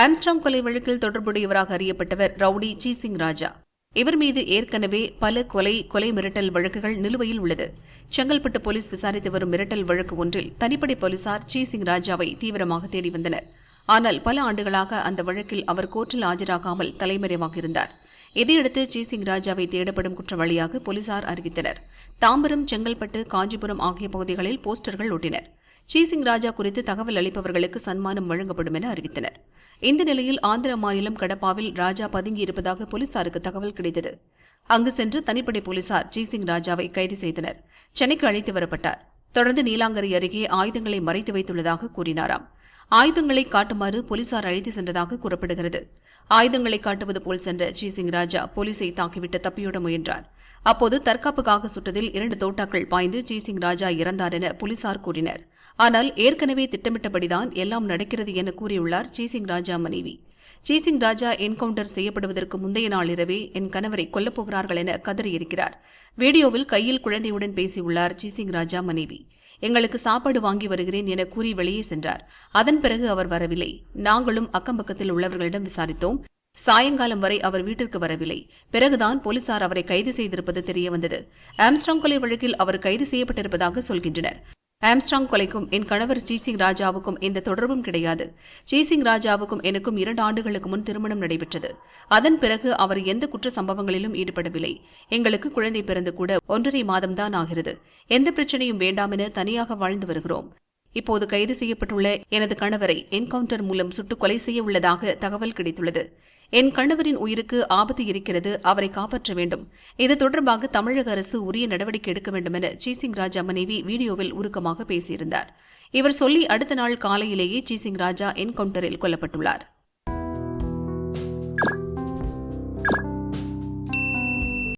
Armstrong கொலை வழக்கில் தொடர்புடையவராக அறியப்பட்டவர் ரவுடி சி சிங் ராஜா. இவர் மீது ஏற்கனவே பல கொலை கொலை மிரட்டல் வழக்குகள் நிலுவையில் உள்ளது. செங்கல்பட்டு போலீஸ் விசாரித்து வரும் மிரட்டல் வழக்கு ஒன்றில் தனிப்படை போலீசார் சி சிங் ராஜாவை தீவிரமாக தேடி வந்தனர். ஆனால் பல ஆண்டுகளாக அந்த வழக்கில் அவர் கோர்ட்டில் ஆஜராகாமல் தலைமறைவாக இருந்தார் இதையடுத்து சி சிங் ராஜாவை தேடப்படும் குற்றவாளியாக போலீசார் அறிவித்தனர். தாம்பரம் செங்கல்பட்டு காஞ்சிபுரம் ஆகிய பகுதிகளில் போஸ்டர்கள் ஒட்டினர். சீசிங் ராஜா குறித்து தகவல் அளிப்பவர்களுக்கு சன்மானம் வழங்கப்படும் என அறிவித்தனர். இந்த நிலையில் ஆந்திர மாநிலம் கடப்பாவில் ராஜா பதுங்கியிருப்பதாக போலீசாருக்கு தகவல் கிடைத்தது. அங்கு சென்று தனிப்படை போலீசார் ஜீசிங் ராஜாவை கைது செய்தனர். சென்னைக்கு அழைத்து வரப்பட்டார். தொடர்ந்து நீலாங்கரை அருகே ஆயுதங்களை மறைத்து வைத்துள்ளதாக கூறினாராம். ஆயுதங்களை காட்டுமாறு போலீசார் அழைத்து சென்றதாக கூறப்படுகிறது. ஆயுதங்களை காட்டுவது போல் சென்ற ஜீசிங் ராஜா போலீசை தாக்கிவிட்டு தப்பியோட முயன்றார். அப்போது தற்காப்புக்காக சுட்டதில் இரண்டு தோட்டாக்கள் பாய்ந்து ஜீசிங் ராஜா இறந்தார் என போலீசார் கூறினர். ஆனால் ஏற்கனவே திட்டமிட்டபடிதான் எல்லாம் நடக்கிறது என கூறியுள்ளார் ஜீசிங் ராஜா மனைவி. ஜீசிங் ராஜா என்கவுண்டர் செய்யப்படுவதற்கு முந்தைய நாள் இரவே என் கணவரை கொல்லப்போகிறார்கள் என கதறியிருக்கிறார். வீடியோவில் கையில் குழந்தையுடன் பேசியுள்ளார் ஜீசிங் ராஜா மனைவி. எங்களுக்கு சாப்பாடு வாங்கி வருகிறேன் என கூறி வெளியே சென்றார். அதன் பிறகு அவர் வரவில்லை. நாங்களும் அக்கம்பக்கத்தில் உள்ளவர்களிடம் விசாரித்தோம். சாயங்காலம் வரை அவர் வீட்டிற்கு வரவில்லை. பிறகுதான் போலீசார் அவரை கைது செய்திருப்பது தெரியவந்தது. ஆம்ஸ்டாங் கொலை வழக்கில் அவர் கைது செய்யப்பட்டிருப்பதாக சொல்கின்றனர். ஆம்ஸ்டாங் கொலைக்கும் என் கணவர் சீசிங் ராஜாவுக்கும் எந்த தொடர்பும் கிடையாது. சீசிங் ராஜாவுக்கும் எனக்கும் இரண்டு ஆண்டுகளுக்கு முன் திருமணம் நடைபெற்றது. அதன் பிறகு அவர் எந்த குற்ற சம்பவங்களிலும் ஈடுபடவில்லை. எங்களுக்கு குழந்தை பிறந்து கூட ஒன்றரை மாதம்தான் ஆகிறது. எந்த பிரச்சனையும் வேண்டாம் என தனியாக வாழ்ந்து வருகிறோம். இப்போது கைது செய்யப்பட்டுள்ள எனது கணவரை என்கவுண்டர் மூலம் சுட்டு கொலை செய்ய உள்ளதாக தகவல் கிடைத்துள்ளது. என் கணவரின் உயிருக்கு ஆபத்து இருக்கிறது அவரை காப்பாற்ற வேண்டும். இது தொடர்பாக தமிழக அரசு உரிய நடவடிக்கை எடுக்க வேண்டும் என சீசிங் ராஜா மனைவி வீடியோவில் உருக்கமாக பேசியிருந்தார். இவர் சொல்லி அடுத்த நாள் காலையிலேயே சீசிங் ராஜா என்கவுண்டரில் கொல்லப்பட்டுள்ளார்.